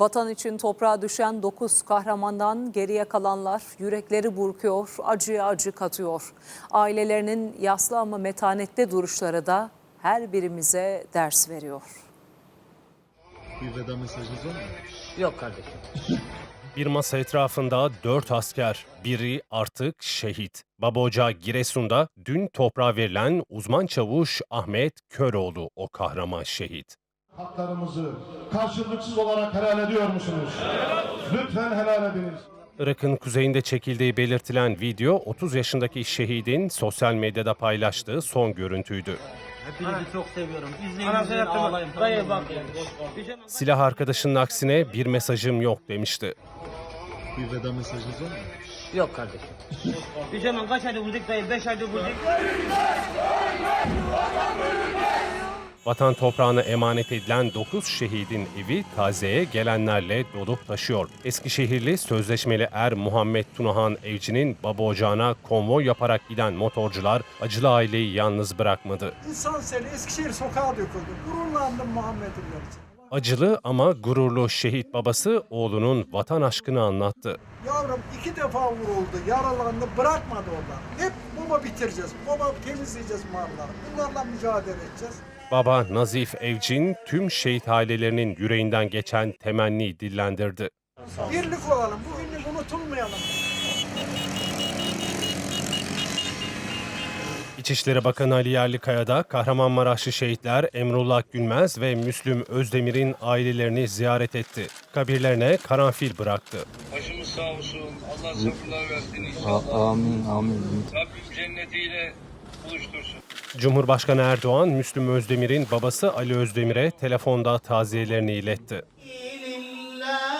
Vatan için toprağa düşen 9 kahramandan geriye kalanlar yürekleri burkuyor, acıya acı katıyor. Ailelerinin yaslı ama metanette duruşları da her birimize ders veriyor. Bir veda mesajınız var mı? Yok kardeşim. Bir masa etrafında dört asker, biri artık şehit. Baba Ocağı Giresun'da dün toprağa verilen uzman çavuş Ahmet Köroğlu o kahraman şehit. Haklarımızı karşılıksız olarak helal ediyor musunuz? Lütfen helal ediniz. Irak'ın kuzeyinde çekildiği belirtilen video 30 yaşındaki şehidin sosyal medyada paylaştığı son görüntüydü. Hepinizi çok seviyorum. İzleyin izleyin ağlayın. Dayı bak. Pijama- Silah arkadaşının aksine bir mesajım yok demişti. Bir veda mesajınız var mı? Yok kardeşim. Pijama kaç aydır vurduk dayı? Beş aydır vurduk. Vatan toprağına emanet edilen 9 şehidin evi taziyeye gelenlerle dolup taşıyor. Eskişehirli sözleşmeli er Muhammed Tunahan Evci'nin baba ocağına konvoy yaparak giden motorcular acılı aileyi yalnız bırakmadı. İnsan seni Eskişehir sokağa döküldü. Gururlandım Muhammed'in için. Acılı ama gururlu şehit babası oğlunun vatan aşkını anlattı. Yavrum iki defa vuruldu, yaralandı, bırakmadı oradan. Hep baba bitireceğiz, baba temizleyeceğiz malları. Bunlarla mücadele edeceğiz. Baba Nazif Evcin tüm şehit ailelerinin yüreğinden geçen temenni dillendirdi. Birlik olalım, bugünlük unutulmayalım. İçişleri Bakanı Ali Yerlikaya da Kahramanmaraşlı şehitler Emrullah Günmez ve Müslüm Özdemir'in ailelerini ziyaret etti. Kabirlerine karanfil bıraktı. Başımız sağ olsun. Allah sabırlar versin inşallah. Amin amin. Rabbim cennetiyle buluştursun. Cumhurbaşkanı Erdoğan, Müslüm Özdemir'in babası Ali Özdemir'e telefonda taziyelerini iletti. İlillah.